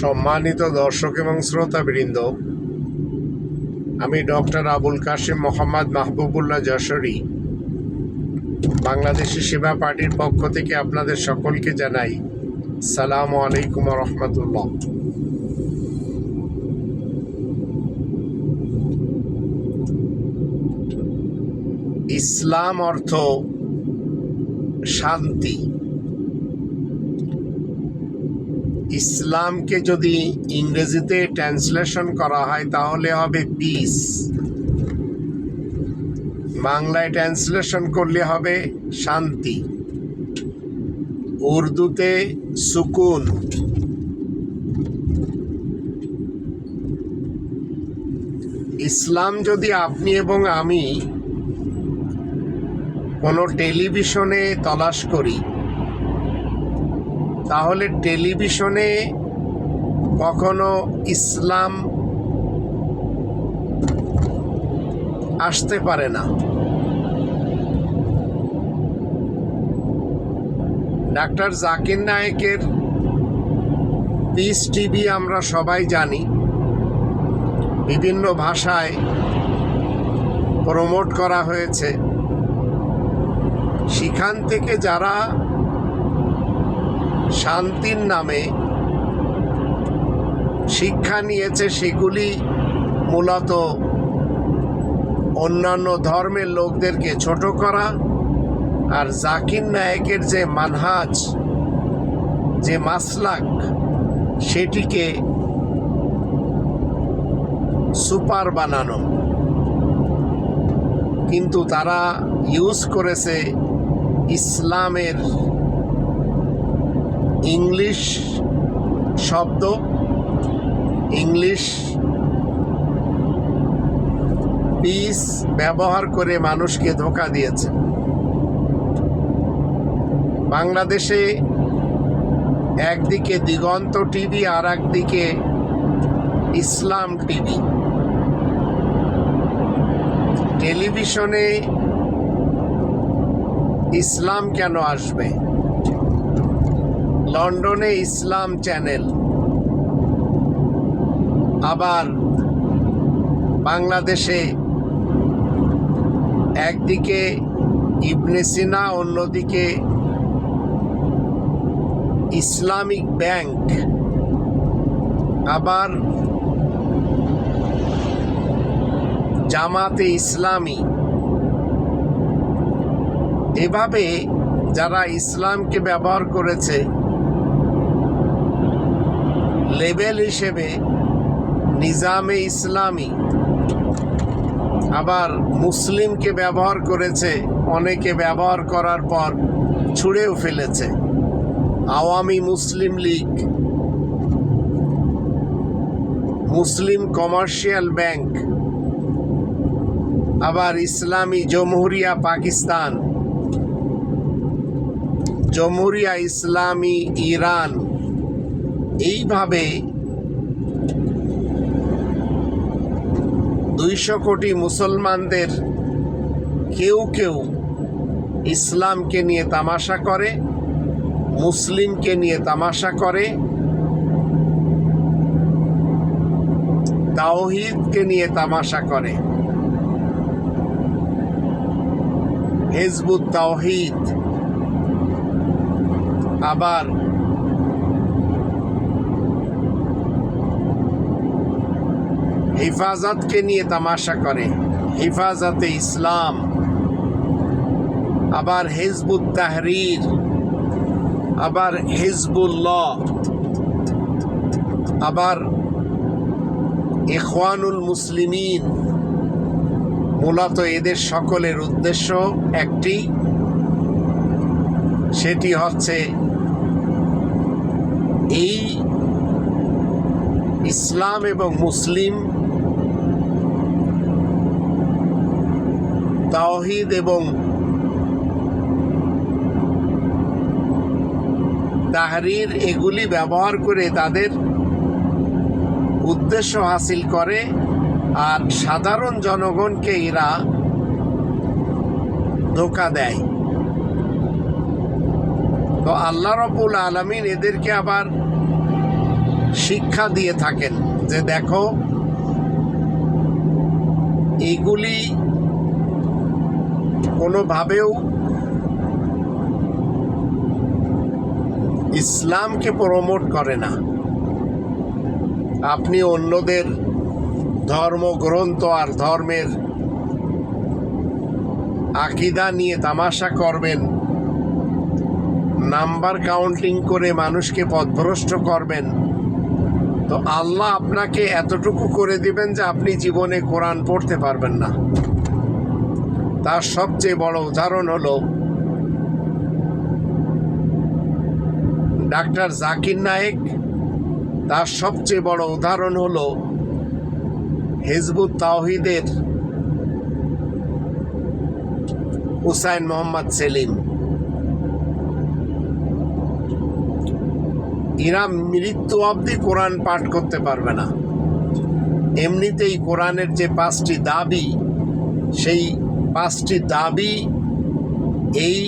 সম্মানিত দর্শক এবং শ্রোতাবৃন্দ, আমি ডক্টর আবুল কাশিম মোহাম্মদ মাহবুবুল্লাহ যশোরী, বাংলাদেশি সেবা পার্টির পক্ষ থেকে আপনাদের সকলকে জানাই সালাম আলাইকুম রহমতুল্লাহ। ইসলাম অর্থ শান্তি। ইসলামকে যদি ইংরেজিতে ট্রান্সলেশন করা হয়, তাহলে হবে পিস বাংলায় ট্রান্সলেশন করলে হবে শান্তি। উর্দুতে সুকুন। ইসলাম যদি আপনি এবং আমি কোনো টেলিভিশনে তলাশ করি তাহলে টেলিভিশনে কখনো ইসলাম আসতে পারে না। ডাক্তার জাকির নায়েকের পিস টিভি আমরা সবাই জানি। বিভিন্ন ভাষায় প্রমোট করা হয়েছে। সেখান থেকে যারা শান্তির নামে শিক্ষা নিয়েছে সেগুলি মূলত অন্যান্য ধর্মের লোকদেরকে ছোট করা আর জাকির নায়েকের যে মানহাজ, যে মাসলাক, সেটিকে সুপার বানানো। কিন্তু তারা ইউজ করেছে ইসলামের ইংলিশ শব্দ, ইংলিশ পিস ব্যবহার করে মানুষকে ধোকা দিয়েছে। বাংলাদেশে একদিকে দিগন্ত টিভি আর একদিকে ইসলাম টিভি। টেলিভিশনে ইসলাম কেন আসবে? লন্ডনে ইসলাম চ্যানেল। আবার বাংলাদেশে একদিকে ইবনে সিনা, অন্যদিকে ইসলামিক ব্যাংক। আবার জামাতে ইসলামী। এভাবে যারা ইসলামকে ব্যবহার করেছে লেবেল হিসেবে নিজামে ইসলামী আবার মুসলিমকে ব্যবহার করেছে, অনেকে ব্যবহার করার পর ছুঁড়েও ফেলেছে। আওয়ামী মুসলিম লীগ, মুসলিম কমার্শিয়াল ব্যাংক, আবার ইসলামী জমহুরিয়া পাকিস্তান, জমহুরিয়া ইসলামী ইরান। এইভাবে দুইশো কোটি মুসলমানদের কেউ কেউ ইসলামকে নিয়ে তামাশা করে, মুসলিমকে নিয়ে তামাশা করে, তাওহিদকে নিয়ে তামাশা করে। হেজবুত তাওহিদ আবার হেফাজতকে নিয়ে তামাশা করে। হেফাজতে ইসলাম। আবার হেজবুত তাহরির। আবার হিজবুল্লাহ। আবার ইখওয়ানুল মুসলিমিন। মূলত এদের সকলের উদ্দেশ্য একটি। সেটি হচ্ছে এই ইসলাম এবং মুসলিম তাওহিদ এবং তাহরির এগুলি ব্যবহার করে তাদের উদ্দেশ্য হাসিল করে আর সাধারণ জনগণকে এরা ধোকা দেয়। তো আল্লাহ রবুল আলমিন এদেরকে আবার শিক্ষা দিয়ে থাকেন যে দেখো এইগুলি কোনোভাবেও ইসলামকে প্রমোট করে না। আপনি অন্যদের ধর্মগ্রন্থ আর ধর্মের আকিদা নিয়ে তামাশা করবেন, নাম্বার কাউন্টিং করে মানুষকে পথভ্রষ্ট করবেন, তো আল্লাহ আপনাকে এতটুকু করে দিবেন যে আপনি জীবনে কোরআন পড়তে পারবেন না। তার সবচেয়ে বড় উদাহরণ হলো ডাক্তার জাকির নায়েক। তার সবচেয়ে বড় উদাহরণ হল হিজবুত তাওহিদের হুসাইন মোহাম্মদ সেলিম। এরা মৃত্যু অবধি কোরআন পাঠ করতে পারবে না। এমনিতেই কোরআনের যে পাঁচটি দাবি, সেই পাঁচটি দাবি এই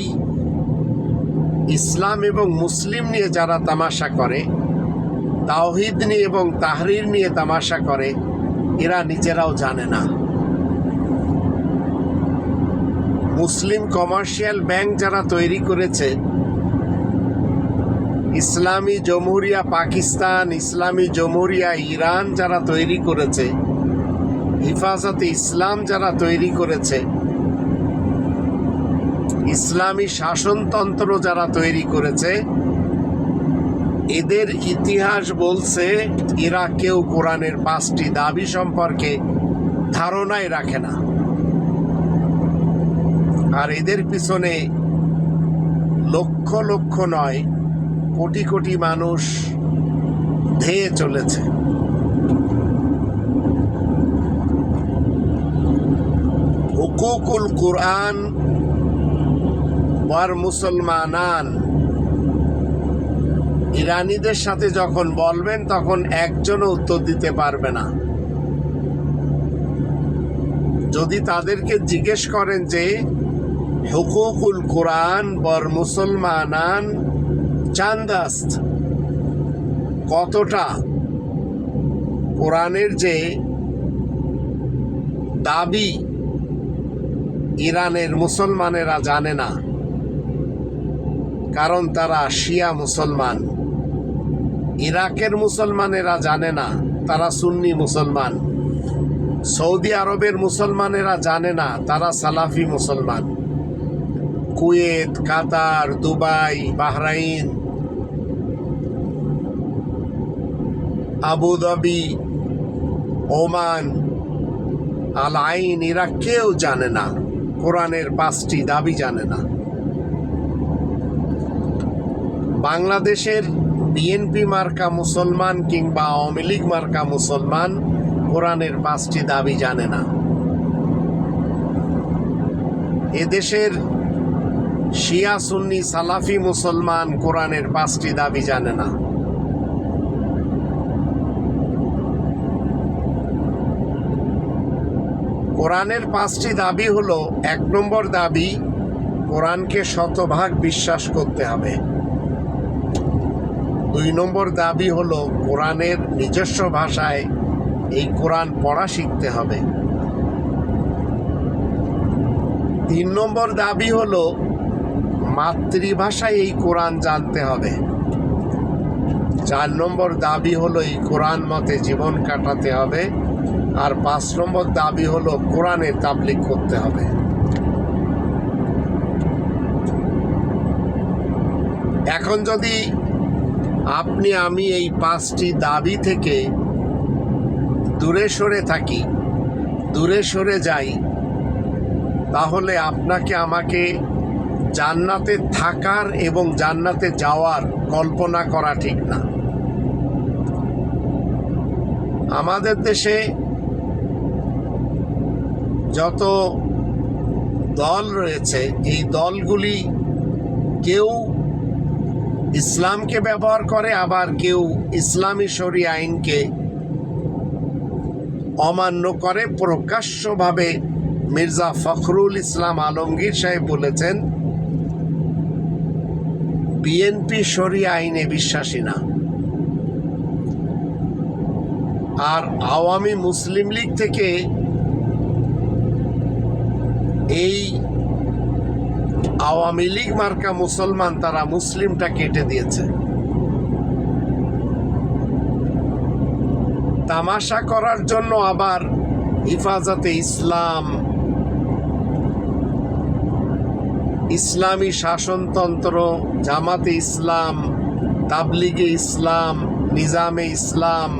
ইসলাম এবং মুসলিম নিয়ে যারা তামাশা করে, তাওহিদ নিয়ে এবং তাহরির নিয়ে তামাশা করে, এরা নিজেরাও জানে না। মুসলিম কমার্শিয়াল ব্যাংক যারা তৈরি করেছে, ইসলামী জমহুরিয়া পাকিস্তান, ইসলামী জমহুরিয়া ইরান যারা তৈরি করেছে, হিফাজতে ইসলাম যারা তৈরি করেছে ইসলামী শাসনতন্ত্র যারা তৈরি করেছে, এদের ইতিহাস বলছে এরা কেউ কোরআনের পাঁচটি দাবি সম্পর্কে ধারণাই রাখে না। আর এদের পিছনে লক্ষ লক্ষ নয়, কোটি কোটি মানুষ ধেয়ে চলেছে। হুকুকুল কুরআন ওয়ার মুসলমানান। ইরানিদের সাথে যখন বলবেন, তখন একজনও উত্তর দিতে পারবে না। যদি তাদেরকে জিজ্ঞেস করেন যে, হুকুকুল কোরআন বর মুসলমানান চান্দাস্ত? কতটা? কোরআনের যে দাবি ইরানের মুসলমানেরা জানে না। কারণ তারা শিয়া মুসলমান। ইরাকের মুসলমানেরা জানে না, তারা সুন্নি মুসলমান। সৌদি আরবের মুসলমানেরা জানে না, তারা সালাফি মুসলমান। Kuwait, Qatar, Dubai, Bahrain, Abu Dhabi, Oman Al Ain এরা কেউ জানে না। কোরআনের পাঁচটি দাবি জানে না। বাংলাদেশের বিএনপি মার্কা মুসলমান কিংবা আওয়ামী লীগ মার্কা মুসলমান কোরআনের পাঁচটি দাবি জানে না। এদেশের শিয়া, সুন্নি, সালাফি মুসলমান কোরআনের পাঁচটি দাবি জানে না। কোরআনের পাঁচটি দাবি হলো, এক নম্বর দাবি, কোরআনকে শতভাগ বিশ্বাস করতে হবে। দুই নম্বর দাবি হলো কোরআনের নিজস্ব ভাষায় এই কোরআন পড়া শিখতে হবে। তিন নম্বর দাবি হলো মাতৃভাষায় এই কোরআন জানতে হবে। চার নম্বর দাবি হলো এই কোরআন মতে জীবন কাটাতে হবে। আর পাঁচ নম্বর দাবি হলো কোরআনের তাবলিক করতে হবে। এখন যদি আপনি, আমি এই পাঁচটি দাবি থেকে দূরে সরে থাকি, দূরে সরে যাই, তাহলে আপনাকে আমাকে জান্নাতে থাকার এবং জান্নাতে যাওয়ার কল্পনা করা ঠিক না। আমাদের দেশে যত দল রয়েছে, এই দলগুলি কেউ ইসলামকে ব্যবহার করে, আবার কেউ ইসলামী শরী আইনকে অমান্য করে। প্রকাশ্যভাবে মির্জা ফখরুল ইসলাম আলমগীর সাহেব বলেছেন, বিএনপি শরী আইনে বিশ্বাসী না। আর আওয়ামী মুসলিম লীগ থেকে এই আওয়ামী লীগ মার্কা মুসলমান তারা মুসলিমটা কেটে দিয়েছে। তামাশা করার জন্য আবার হিফাজতে ইসলাম, ইসলামী শাসনতন্ত্র, জামাতে ইসলাম, তাবলিগে ইসলাম, নিজামে ইসলাম,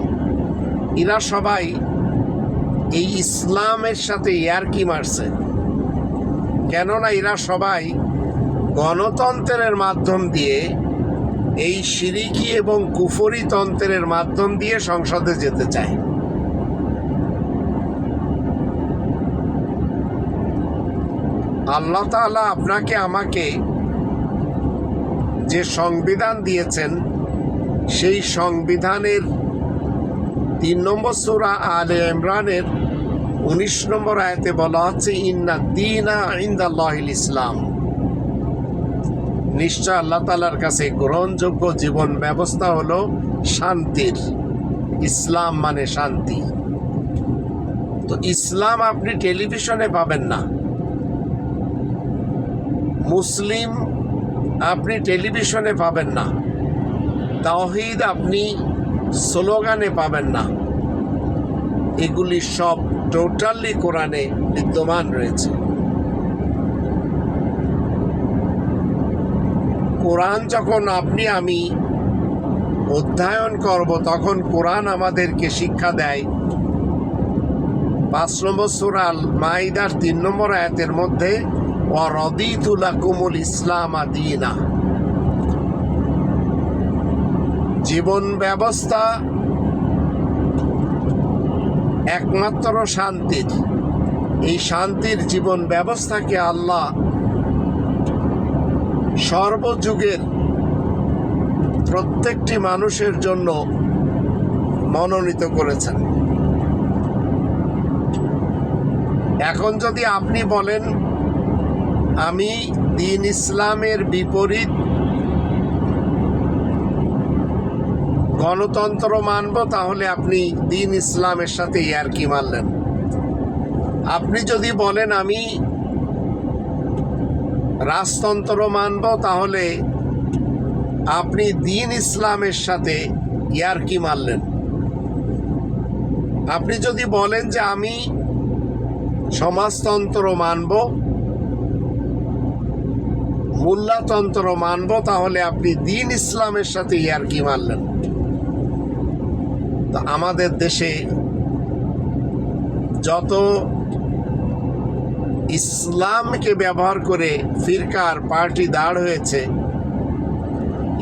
এরা সবাই এই ইসলামের সাথে ইয়ারকি মারছে। কেননা এরা সবাই গণতন্ত্রের মাধ্যম দিয়ে, এই সিরিকি এবং কুফরি তন্ত্রের মাধ্যম দিয়ে সংসদে যেতে চায়। আল্লাহ তাআলা আপনাকে, আমাকে যে সংবিধান দিয়েছেন, সেই সংবিধানের তিন নম্বর সুরা আলে ইমরানের উনিশ নম্বর আয়তে বলা হচ্ছে, ইন্না দিনা ইন্দাল্লাহিল ইসলাম। নিশ্চয় আল্লাহ তালার কাছে গ্রহণযোগ্য জীবন ব্যবস্থা হলো শান্তির। ইসলাম মানে শান্তি। তো ইসলাম আপনি টেলিভিশনে পাবেন না। মুসলিম আপনি টেলিভিশনে পাবেন না। তাওহিদ আপনি স্লোগানে পাবেন না। এগুলি সব টোটালি কোরআনে বিদ্যমান রয়েছে। কোরআন যখন আপনি, আমি অধ্যয়ন করব, তখন কোরআন আমাদেরকে শিক্ষা দেয়। পাঁচ নম্বর সুরাল মাইদার তিন নম্বর আয়াতের মধ্যে অরদিতুলা কুমুল ইসলাম আদিনা জীবন ব্যবস্থা একমাত্র শান্তির। এই শান্তির জীবন ব্যবস্থাকে আল্লাহ সর্বযুগের প্রত্যেকটি মানুষের জন্য মনোনীত করেছেন। এখন যদি আপনি বলেন, আমি দিন ইসলামের বিপরীত গণতন্ত্র মানব, তাহলে আপনি দিন ইসলামের সাথে ইয়ারকি মারলেন। আপনি যদি বলেন, আমি রাজতন্ত্র মানব তাহলে আপনি দিন ইসলামের সাথে ইয়ারকি মারলেন? আপনি যদি বলেন যে আমি সমাজতন্ত্র মানব মোল্লাতন্ত্র মানব, তাহলে আপনি দিন ইসলামের সাথে ইয়ারকি মারলেন? তো আমাদের দেশে যত ইসলামকে ব্যবহার করে ফিরকার পার্টি দাঁড় হয়েছে।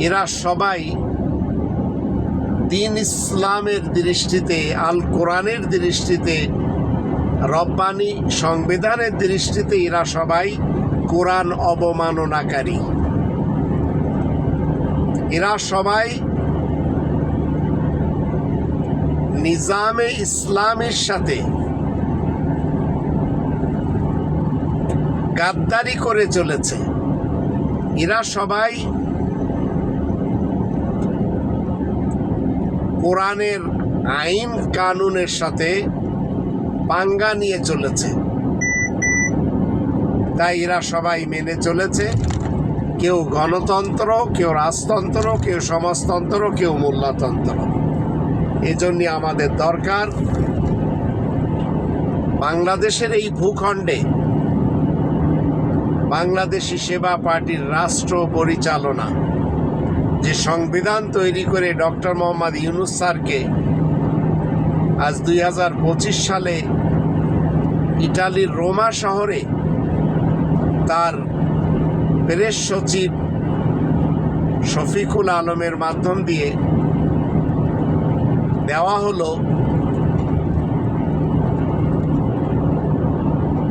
এরা সবাই দিন ইসলামের দৃষ্টিতে, আল কোরআনের দৃষ্টিতে, রব্বানি সংবিধানের দৃষ্টিতে এরা সবাই কোরআন অবমাননাকারী। এরা সবাই নিজামে ইসলামের সাথে গাদ্দারি করে চলেছে। এরা সবাই কোরআনের আইন কানুনের সাথে পাঙ্গা নিয়ে চলেছে। তাই এরা সবাই মেনে চলেছে। কেউ গণতন্ত্র, কেউ রাজতন্ত্র, কেউ সমাজতন্ত্র, কেউ মোল্লাতন্ত্র এজন্য আমাদের দরকার বাংলাদেশের এই ভূখণ্ডে বাংলাদেশি সেবা পার্টির রাষ্ট্র পরিচালনা। যে সংবিধান তৈরি করে ডক্টর মোহাম্মদ ইউনুস স্যারকে আজ দুই হাজার পঁচিশ সালে ইটালির রোমা শহরে তার প্রেস সচিব শফিকুল আলমের মাধ্যম দিয়ে দেওয়া হলো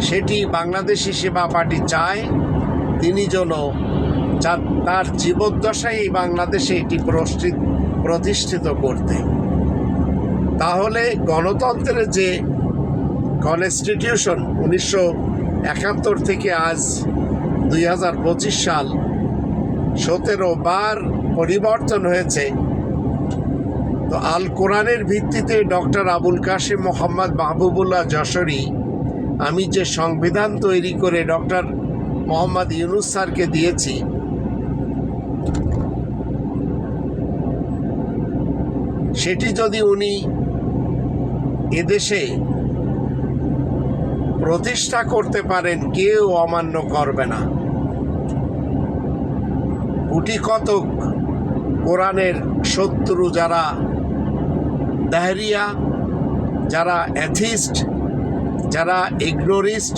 সেটি বাংলাদেশি সেবা পার্টি চায়, তিনি যেন তার জীবদ্দশায় এই বাংলাদেশে এটি প্রতিষ্ঠিত করতে। তাহলে গণতন্ত্রের যে কনস্টিটিউশন উনিশশো একাত্তর থেকে আজ দুই হাজার পঁচিশ সাল সতেরো বার পরিবর্তন হয়েছে, তো আল কোরআনের ভিত্তিতে ডক্টর আবুল কাশিম মোহাম্মদ মাহবুবুল্লাহ যশোরী আমি যে সংবিধান তৈরি করে ডক্টর মোহাম্মদ ইউনুস স্যারকে দিয়েছি, সেটি যদি উনি এদেশে প্রতিষ্ঠা করতে পারেন, কেউ অমান্য করবে না। গুটি কতক কোরআনের শত্রু যারা দাহরিয়া, যারা অ্যাথিস্ট যারা ইগনোরিস্ট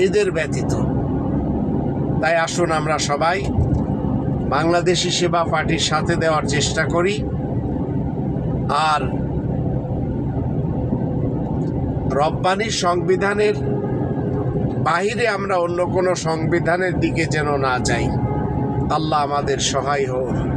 এদের ব্যতীত। তাই আসুন আমরা সবাই বাংলাদেশি সেবা পার্টির সাথে দেওয়ার চেষ্টা করি। আর রব্বানির সংবিধানের বাহিরে আমরা অন্য কোনো সংবিধানের দিকে যেন না যাই। আল্লাহ আমাদের সহায় হোক।